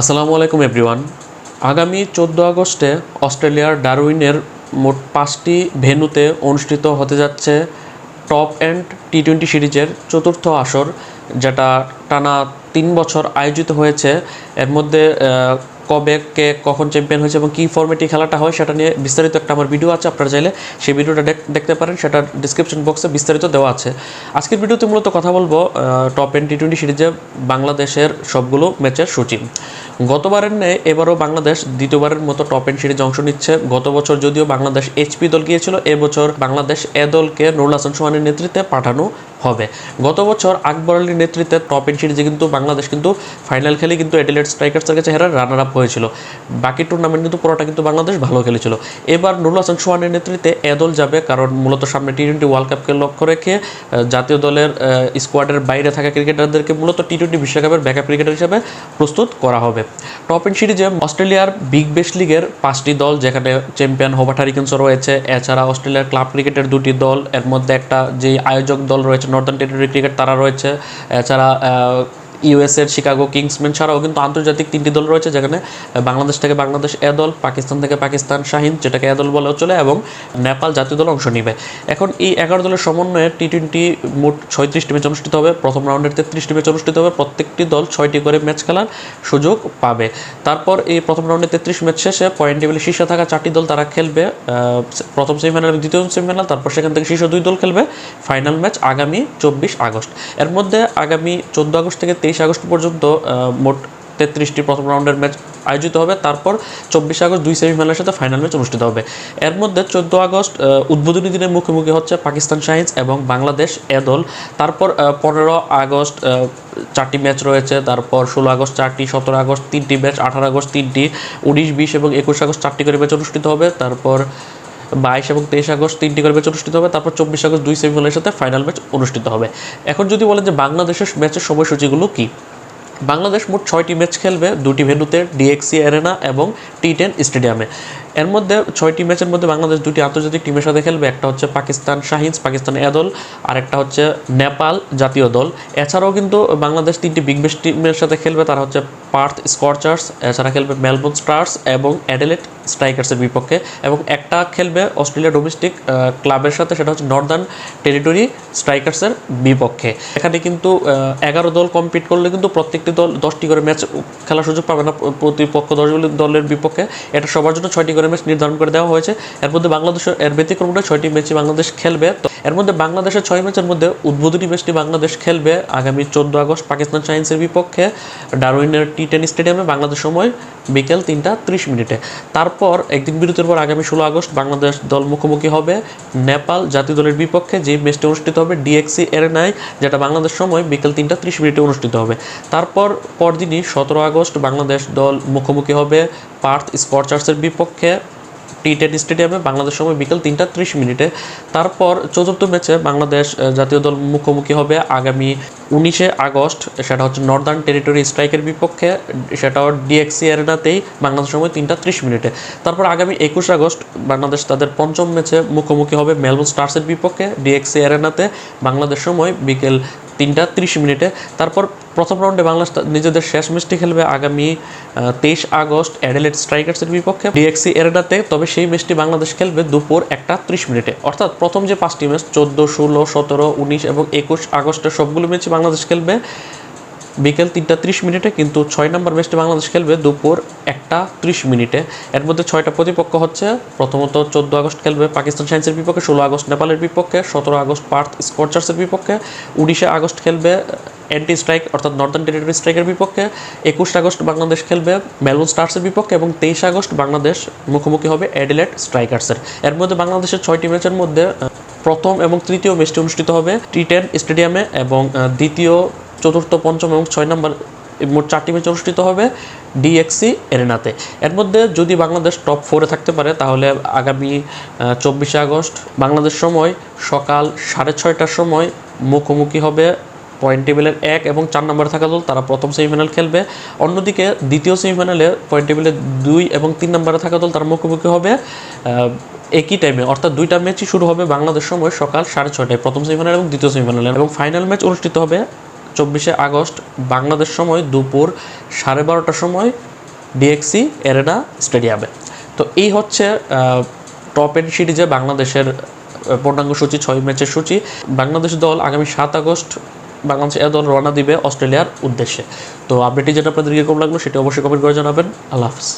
আসসালামু আলাইকুম, এভরিওয়ান। আগামী চোদ্দ আগস্টে অস্ট্রেলিয়ার ডারউইনের মোট পাঁচটি ভেন্যুতে অনুষ্ঠিত হতে যাচ্ছে টপ অ্যান্ড টি টোয়েন্টি সিরিজের চতুর্থ আসর, যেটা টানা তিন বছর আয়োজিত হয়েছে। এর মধ্যে কবে কে কখন চ্যাম্পিয়ন হয়েছে এবং কী ফর্মেটে খেলাটা হয় সেটা নিয়ে বিস্তারিত একটা আমার ভিডিও আছে, আপনারা চাইলে সেই ভিডিওটা দেখ- দেখতে পারেন, সেটা ডিসক্রিপশন বক্সে বিস্তারিত দেওয়া আছে। আজকের ভিডিওতে মূলত কথা বলব টপ এন টি টোয়েন্টি সিরিজে বাংলাদেশের সবগুলো ম্যাচের সূচি। গতবারের ন্যায় এবারও বাংলাদেশ দ্বিতীয়বারের মতো টপ এন্ড সিরিজ অংশ নিচ্ছে। গত বছর যদিও বাংলাদেশ এইচপি দল গিয়েছিল, এবছর বাংলাদেশ এ দলকে নুরুল হাসান সোহানের নেতৃত্বে পাঠানো হবে। গত বছর আকবর আলীর নেতৃত্বে টপ এন সিরিজে কিন্তু বাংলাদেশ কিন্তু ফাইনাল খেলে কিন্তু অ্যাডিলেট স্ট্রাইকার্সের কাছে হেরার রানার আপ হয়েছিল। বাকি টুর্নামেন্ট কিন্তু পুরোটা কিন্তু বাংলাদেশ ভালো খেলেছিল। এবার নুরুল হাসান সোহানের নেতৃত্বে এ দল যাবে কারণ মূলত সামনে টি টোয়েন্টি ওয়ার্ল্ড কাপকে লক্ষ্য রেখে জাতীয় দলের স্কোয়াডের বাইরে থাকা ক্রিকেটারদেরকে মূলত টি টোয়েন্টি বিশ্বকাপের ব্যাকআপ ক্রিকেটার হিসেবে প্রস্তুত করা হবে। টপ এন সিরিজে অস্ট্রেলিয়ার বিগ বেশ লিগের পাঁচটি দল, যেখানে চ্যাম্পিয়ন হোবার্ট রয়েছে, এছাড়া অস্ট্রেলিয়ার ক্লাব ক্রিকেটের দুটি দল, এর মধ্যে একটা যে আয়োজক দল রয়েছে নর্দার্ন টেরিটরি ক্রিকেট তারা রয়েছে। এছাড়া ইউএসের শিকাগো কিংসম্যান ছাড়াও কিন্তু আন্তর্জাতিক তিনটি দল রয়েছে যেখানে বাংলাদেশ থেকে বাংলাদেশ এ দল, পাকিস্তান থেকে পাকিস্তান শাহিন, যেটাকে এ দল বলেও চলে, এবং নেপাল জাতীয় দল অংশ নিবে। এখন এই এগারো দলের সমন্বয়ে টি টোয়েন্টি মোট ছয়ত্রিশটি ম্যাচ অনুষ্ঠিত হবে, প্রথম রাউন্ডের তেত্রিশটি ম্যাচ অনুষ্ঠিত হবে, প্রত্যেকটি দল ছয়টি করে ম্যাচ খেলার সুযোগ পাবে। তারপর এই প্রথম রাউন্ডে তেত্রিশ ম্যাচ শেষে পয়েন্ট টেবিলে শীর্ষে থাকা চারটি দল তারা খেলবে প্রথম সেমিফাইনাল দ্বিতীয় সেমিফাইনাল, তারপর সেখান থেকে শীর্ষ দুই দল খেলবে, ফাইনাল ম্যাচ আগামী চব্বিশ আগস্ট। এর মধ্যে আগামী চোদ্দ আগস্ট থেকে তেইশ আগস্ট পর্যন্ত মোট তেত্রিশটি প্রথম রাউন্ডের ম্যাচ আয়োজিত হবে। তারপর চব্বিশে আগস্ট দুই সেমিফাইনালের সাথে ফাইনাল ম্যাচ অনুষ্ঠিত হবে। এর মধ্যে চোদ্দ আগস্ট উদ্বোধনী দিনের মুখোমুখি হচ্ছে পাকিস্তান সায়েন্স এবং বাংলাদেশ এ দল। তারপর পনেরো আগস্ট চারটি ম্যাচ রয়েছে। তারপর ষোলো আগস্ট চারটি, সতেরো আগস্ট তিনটি ম্যাচ, আঠারো আগস্ট তিনটি, উনিশ, বিশ এবং একুশ আগস্ট চারটি করে ম্যাচ অনুষ্ঠিত হবে। তারপর বাইশ এবং তেইশ আগস্ট তিনটি করে ম্যাচ অনুষ্ঠিত হবে, তারপর চব্বিশ আগস্ট দুই সেমিফাইনালের সাথে ফাইনাল ম্যাচ অনুষ্ঠিত হবে। এখন যদি বলেন যে বাংলাদেশের ম্যাচের সময়সূচিগুলো কী? বাংলাদেশ মোট ছয়টি ম্যাচ খেলবে, দুটি ভেন্যুতে ডিএক্সি অ্যারেনা এবং টি টেন স্টেডিয়ামে এর মধ্যে ছয়টি ম্যাচের মধ্যে বাংলাদেশ দুটি আন্তর্জাতিক টিমের সাথে খেলবে। একটা হচ্ছে পাকিস্তান শাহিন্স, পাকিস্তান এ দল, আর একটা হচ্ছে নেপাল জাতীয় দল। এছাড়াও কিন্তু বাংলাদেশ তিনটি বিগ বেস্ট টিমের সাথে খেলবে। তারা হচ্ছে পার্থ স্কর্চার্স এছাড়া খেলবে মেলবোর্ন স্টার্স এবং অ্যাডেলেট স্ট্রাইকার্সের বিপক্ষে। এবং একটা খেলবে অস্ট্রেলিয়া ডোমেস্টিক ক্লাবের সাথে, সেটা হচ্ছে নর্দার্ন টেরিটরি স্ট্রাইকার্সের বিপক্ষে। এখানে কিন্তু এগারো দল কম্পিট করলে কিন্তু প্রত্যেকটি দল দশটি করে ম্যাচ খেলার সুযোগ পাবে না, প্রতিপক্ষ দশগুলি দলের বিপক্ষে। এটা সবার জন্য ছয়টি করে ম্যাচ নির্ধারণ করে দেওয়া হয়েছে। এর মধ্যে বাংলাদেশের এর ব্যতিক্রমটা ছয়টি ম্যাচে বাংলাদেশ খেলবে। এর মধ্যে বাংলাদেশের ছয় ম্যাচের মধ্যে উদ্বোধনী ম্যাচটি বাংলাদেশ খেলবে আগামী চোদ্দ আগস্ট পাকিস্তান সায়েন্সের বিপক্ষে ডারউইনের টি টেন স্টেডিয়ামে বাংলাদেশ সময় বিকেল তিনটা ত্রিশ মিনিটে। তারপর একদিন বিরতির পর আগামী ষোলো আগস্ট বাংলাদেশ দল মুখোমুখি হবে নেপাল জাতীয় দলের বিপক্ষে, যে ম্যাচটি অনুষ্ঠিত হবে ডিএক্সি এরেনায়, যেটা বাংলাদেশ সময় বিকেল তিনটা ত্রিশ মিনিটে অনুষ্ঠিত হবে। তারপর পরদিনই সতেরো আগস্ট বাংলাদেশ দল মুখোমুখি হবে পার্থ স্পর্চার্সের বিপক্ষে। টি টেন স্টেডিয়ামে বাংলাদেশ সময় বিকেল তিনটা ত্রিশ মিনিটে। তারপর চতুর্থ ম্যাচে বাংলাদেশ জাতীয় দল মুখোমুখি হবে আগামী উনিশে আগস্ট, সেটা হচ্ছে নর্দার্ন টেরিটরি স্ট্রাইকের বিপক্ষে সেটাও ডিএক্সি অ্যারেনাতেই বাংলাদেশ সময় তিনটা ত্রিশ মিনিটে। তারপর আগামী একুশ আগস্ট বাংলাদেশ তাদের পঞ্চম ম্যাচে মুখোমুখি হবে মেলবোর্ন স্টার্সের বিপক্ষে ডিএক্সি অ্যারেনাতে বাংলাদেশ সময় বিকেল তিনটা ত্রিশ মিনিটে। তারপর প্রথম রাউন্ডে বাংলাদেশ নিজেদের শেষ ম্যাচটি খেলবে আগামী তেইশ আগস্ট অ্যাডেলেট স্ট্রাইকার্সের বিপক্ষে ডিএক্সি এরেনাতে তবে সেই ম্যাচটি বাংলাদেশ খেলবে দুপুর একটা ত্রিশ মিনিটে। অর্থাৎ প্রথম যে পাঁচটি ম্যাচ, চোদ্দ, ষোলো, সতেরো, উনিশ এবং একুশ আগস্টের সবগুলো ম্যাচই বাংলাদেশ খেলবে বিকেল তিনটা ত্রিশ মিনিটে, কিন্তু ছয় নম্বর ম্যাচটি বাংলাদেশ খেলবে দুপুর একটা ত্রিশ মিনিটে। এর মধ্যে ছয়টা প্রতিপক্ষ হচ্ছে। প্রথমত চোদ্দ আগস্ট খেলবে পাকিস্তান সায়েন্সের বিপক্ষে, ষোলো আগস্ট নেপালের বিপক্ষে, সতেরো আগস্ট পার্থ স্কর্চার্সের বিপক্ষে, উনিশে আগস্ট খেলবে অ্যান্টি স্ট্রাইক, অর্থাৎ নর্দার্ন টেরিটরি স্ট্রাইকের বিপক্ষে, একুশ আগস্ট বাংলাদেশ খেলবে মেলবোর্ন স্টার্সের বিপক্ষে এবং তেইশ আগস্ট বাংলাদেশ মুখোমুখি হবে অ্যাডিলেট স্ট্রাইকার্সের। এর মধ্যে বাংলাদেশের ছয়টি ম্যাচের মধ্যে প্রথম এবং তৃতীয় ম্যাচটি অনুষ্ঠিত হবে টি টেন স্টেডিয়ামে এবং দ্বিতীয়, চতুর্থ, পঞ্চম এবং ছয় নম্বর মোট চারটি ম্যাচ অনুষ্ঠিত হবে ডিএক্সি এরেনাতে এর মধ্যে যদি বাংলাদেশ টপ ফোরে থাকতে পারে, তাহলে আগামী চব্বিশে আগস্ট বাংলাদেশ সময় সকাল সাড়ে ছয়টার সময় মুখোমুখি হবে পয়েন্ট টেবিলের এক এবং চার নম্বরে থাকা দল। তারা প্রথম সেমিফাইনাল খেলবে। অন্যদিকে দ্বিতীয় সেমিফাইনালে পয়েন্ট টেবিলের দুই এবং তিন নম্বরে থাকা দল, তারা মুখোমুখি হবে একই টাইমে অর্থাৎ দুইটা ম্যাচই শুরু হবে বাংলাদেশ সময় সকাল সাড়ে ছয়টায়। প্রথম সেমিফাইনাল এবং দ্বিতীয় সেমিফাইনালে এবং ফাইনাল ম্যাচ অনুষ্ঠিত হবে চব্বিশে আগস্ট, বাংলাদেশ সময় দুপুর সাড়ে বারোটার সময় ডিএক্সি এরেনা স্টেডিয়ামে তো এই হচ্ছে টপ এন্ড সিরিজে বাংলাদেশের পূর্ণাঙ্গ সূচি, ছয় ম্যাচের সূচি। বাংলাদেশ দল আগামী সাত আগস্ট বাংলাদেশ এ দল রওনা দিবে অস্ট্রেলিয়ার উদ্দেশ্যে। তো আপডেটটি যেটা আপনাদেরকে কম লাগল, সেটা অবশ্যই কমেন্ট করে জানাবেন। আল্লাহ হাফিজ।